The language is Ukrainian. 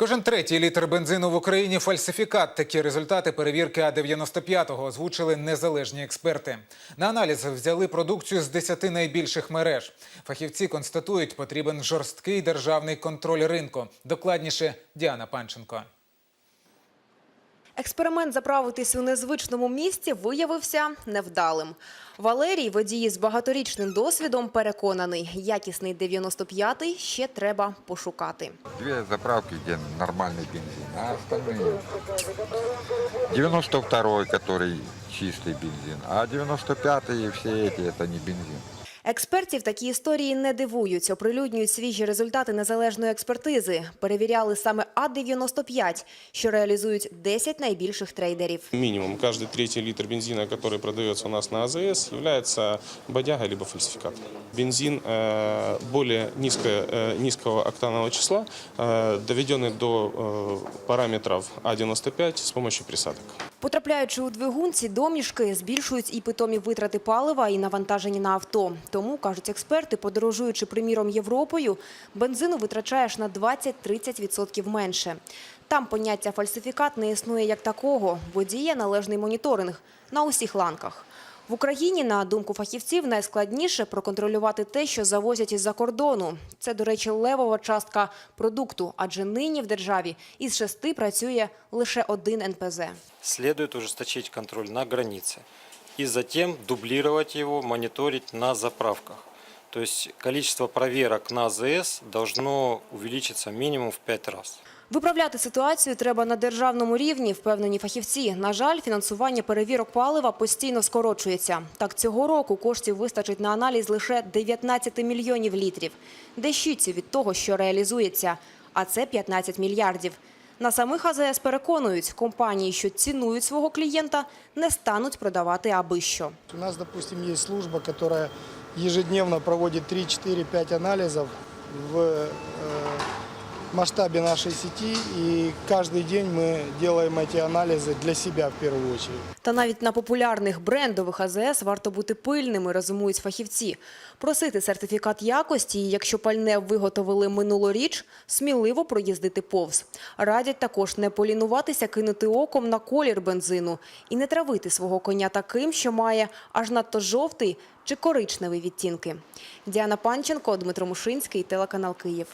Кожен третій літр бензину в Україні фальсифікат. Такі результати перевірки А-95 озвучили незалежні експерти. На аналіз взяли продукцію з 10 найбільших мереж. Фахівці констатують, потрібен жорсткий державний контроль ринку. Докладніше Діана Панченко. Експеримент заправитись у незвичному місці виявився невдалим. Валерій, водій з багаторічним досвідом, переконаний, якісний 95-й ще треба пошукати. Две заправки, где нормальный бензин, а остальные 92-й, который чистый бензин, а 95-й все эти это не бензин. Експертів такі історії не дивують. Оприлюднюють свіжі результати незалежної експертизи. Перевіряли саме А-95, що реалізують 10 найбільших трейдерів. Минимум каждый третий литр бензина, который продается у нас на АЗС, является бодяга либо фальсификат. Бензин э, более низко, э, низкого октанового числа, э, доведенный до э, параметров А95 с помощью присадок. Потрапляючи у двигун, ці домішки збільшують і питомі витрати палива, і навантажені на авто. Тому, кажуть експерти, подорожуючи, приміром, Європою, бензину витрачаєш на 20-30% менше. Там поняття фальсифікат не існує як такого, бо діє належний моніторинг на усіх ланках. В Україні, на думку фахівців, найскладніше проконтролювати те, що завозять із-за кордону. Це, до речі, левова частка продукту, адже нині в державі із шести працює лише один НПЗ. следует ужесточить контроль на границе и затем дублировать его, мониторить на заправках. То есть количество на АЗС должно увеличиться минимум в 5 раз. Виправляти ситуацію треба на державному рівні, впевнені фахівці. На жаль, фінансування перевірок палива постійно скорочується. Так, цього року коштів вистачить на аналіз лише 19 мільйонів літрів. Дещиці від того, що реалізується, а це 15 мільярдів. На самих АЗС переконують, компанії, що цінують свого клієнта, не стануть продавати аби що. У нас, допустим, есть служба, которая ежедневно проводит 3, 4, 5 анализов в масштабе нашей сети. И каждый день мы делаем эти анализы для себя в первую очередь. Та навіть на популярних брендових АЗС варто бути пильними, розумують фахівці. Просити сертифікат якості, і якщо пальне виготовили минулоріч, сміливо проїздити повз. Радять також не полінуватися кинути оком на колір бензину і не травити свого коня таким, що має аж надто жовтий чи коричневий відтінки. Діана Панченко, Дмитро Мушинський, телеканал Київ.